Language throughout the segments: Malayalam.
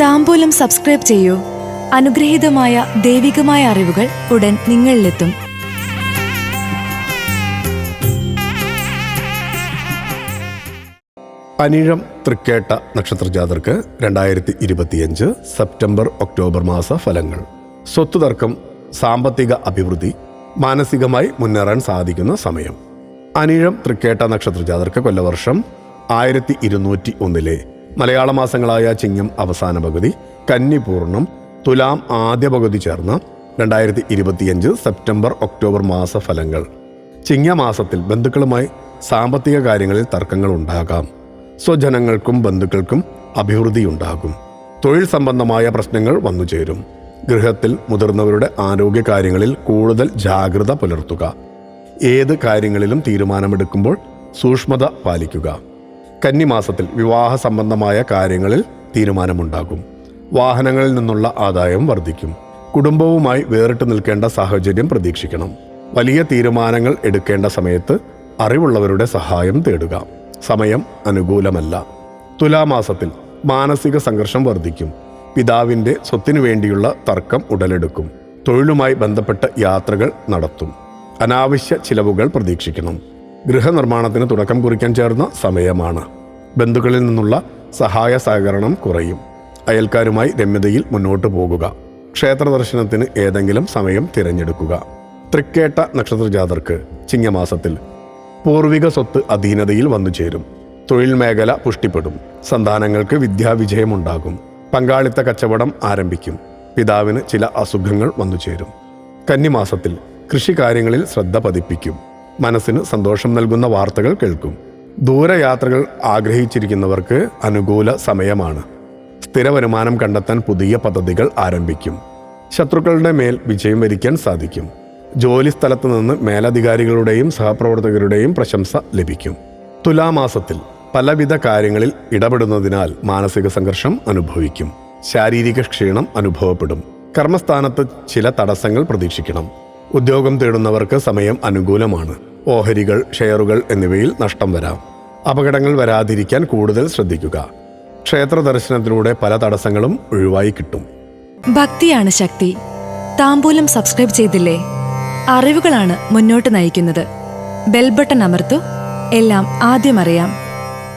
താമ്പൂലം സബ്സ്ക്രൈബ് ചെയ്യൂ. അനുഗ്രഹീതമായ ദൈവികമായ അറിവുകൾ ഉടൻ നിങ്ങളിലെത്തും. അനിഴം തൃക്കേട്ട നക്ഷത്രജാതർക്ക് രണ്ടായിരത്തി ഇരുപത്തിയഞ്ച് സെപ്റ്റംബർ ഒക്ടോബർ മാസ ഫലങ്ങൾ. സ്വത്ത് തർക്കം സാമ്പത്തിക അഭിവൃദ്ധി മാനസികമായി മുന്നേറാൻ സാധിക്കുന്ന സമയം. അനിഴം തൃക്കേട്ട നക്ഷത്രജാതർക്ക് കൊല്ലവർഷം ആയിരത്തി ഇരുന്നൂറ്റി ഒന്നിലെ മലയാള മാസങ്ങളായ ചിങ്ങം അവസാന പകുതി കന്നിപൂർണം തുലാം ആദ്യ പകുതി ചേർന്ന രണ്ടായിരത്തി ഇരുപത്തിയഞ്ച് സെപ്റ്റംബർ ഒക്ടോബർ മാസ ഫലങ്ങൾ. ചിങ്ങമാസത്തിൽ ബന്ധുക്കളുമായി സാമ്പത്തിക കാര്യങ്ങളിൽ തർക്കങ്ങൾ ഉണ്ടാകാം. സ്വജനങ്ങൾക്കും ബന്ധുക്കൾക്കും അഭിവൃദ്ധിയുണ്ടാകും തൊഴിൽ സംബന്ധമായ പ്രശ്നങ്ങൾ വന്നുചേരും ഗൃഹത്തിൽ മുതിർന്നവരുടെ ആരോഗ്യ കാര്യങ്ങളിൽ കൂടുതൽ ജാഗ്രത പുലർത്തുക. ഏത് കാര്യങ്ങളിലും തീരുമാനമെടുക്കുമ്പോൾ സൂക്ഷ്മത പാലിക്കുക. കന്നിമാസത്തിൽ വിവാഹ സംബന്ധമായ കാര്യങ്ങളിൽ തീരുമാനമുണ്ടാകും. വാഹനങ്ങളിൽ നിന്നുള്ള ആദായം വർദ്ധിക്കും. കുടുംബവുമായി വേറിട്ട് നിൽക്കേണ്ട സാഹചര്യം പ്രതീക്ഷിക്കണം. വലിയ തീരുമാനങ്ങൾ എടുക്കേണ്ട സമയത്ത് അറിവുള്ളവരുടെ സഹായം തേടുക. സമയം അനുകൂലമല്ല. തുലാമാസത്തിൽ മാനസിക സംഘർഷം വർദ്ധിക്കും. പിതാവിന്റെ സ്വത്തിനു വേണ്ടിയുള്ള തർക്കം ഉടലെടുക്കും. തൊഴിലുമായി ബന്ധപ്പെട്ട യാത്രകൾ നടത്തും. അനാവശ്യ ചിലവുകൾ പ്രതീക്ഷിക്കണം. ഗൃഹനിർമ്മാണത്തിന് തുടക്കം കുറിക്കാൻ ചേർന്ന സമയമാണ്. ബന്ധുക്കളിൽ നിന്നുള്ള സഹായ സഹകരണം കുറയും. അയൽക്കാരുമായി രമ്യതയിൽ മുന്നോട്ട് പോകുക. ക്ഷേത്ര ദർശനത്തിന് ഏതെങ്കിലും സമയം തിരഞ്ഞെടുക്കുക. തൃക്കേട്ട നക്ഷത്രജാതർക്ക് ചിങ്ങമാസത്തിൽ പൂർവിക സ്വത്ത് അധീനതയിൽ വന്നു ചേരും. തൊഴിൽ മേഖല പുഷ്ടിപ്പെടും. സന്താനങ്ങൾക്ക് വിദ്യാവിജയമുണ്ടാകും. പങ്കാളിത്ത കച്ചവടം ആരംഭിക്കും. പിതാവിന് ചില അസുഖങ്ങൾ വന്നു ചേരും. കന്നിമാസത്തിൽ കൃഷികാര്യങ്ങളിൽ ശ്രദ്ധ പതിപ്പിക്കും. മനസ്സിന് സന്തോഷം നൽകുന്ന വാർത്തകൾ കേൾക്കും. ദൂരയാത്രകൾ ആഗ്രഹിച്ചിരിക്കുന്നവർക്ക് അനുകൂല സമയമാണ്. സ്ഥിര വരുമാനം കണ്ടെത്താൻ പുതിയ പദ്ധതികൾ ആരംഭിക്കും. ശത്രുക്കളുടെ മേൽ വിജയം വരിക്കാൻ സാധിക്കും. ജോലി സ്ഥലത്ത് നിന്ന് മേലധികാരികളുടെയും സഹപ്രവർത്തകരുടെയും പ്രശംസ ലഭിക്കും. തുലാമാസത്തിൽ പലവിധ കാര്യങ്ങളിൽ ഇടപെടുന്നതിനാൽ മാനസിക സംഘർഷം അനുഭവിക്കും. ശാരീരിക ക്ഷീണം അനുഭവപ്പെടും. കർമ്മസ്ഥാനത്ത് ചില തടസ്സങ്ങൾ പ്രതീക്ഷിക്കണം. ഉദ്യോഗം തേടുന്നവർക്ക് സമയം അനുകൂലമാണ്. ഓഹരികൾ ഷെയറുകൾ എന്നിവയിൽ നഷ്ടം വരാം. അപകടങ്ങൾ വരാതിരിക്കാൻ കൂടുതൽ ശ്രദ്ധിക്കുക. ക്ഷേത്ര ദർശനത്തിലൂടെ പല തടസ്സങ്ങളും ഒഴിവായി കിട്ടും. ഭക്തിയാണ് ശക്തി. താമ്പൂലം സബ്സ്ക്രൈബ് ചെയ്തില്ലേ? അറിവുകളാണ് മുന്നോട്ട് നയിക്കുന്നത്. ബെൽബട്ടൺ അമർത്തു. എല്ലാം ആദ്യം അറിയാം.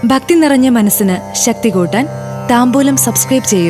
ഭക്തി നിറഞ്ഞ മനസ്സിന് ശക്തി കൂട്ടാൻ താമ്പൂലം സബ്സ്ക്രൈബ് ചെയ്യൂ.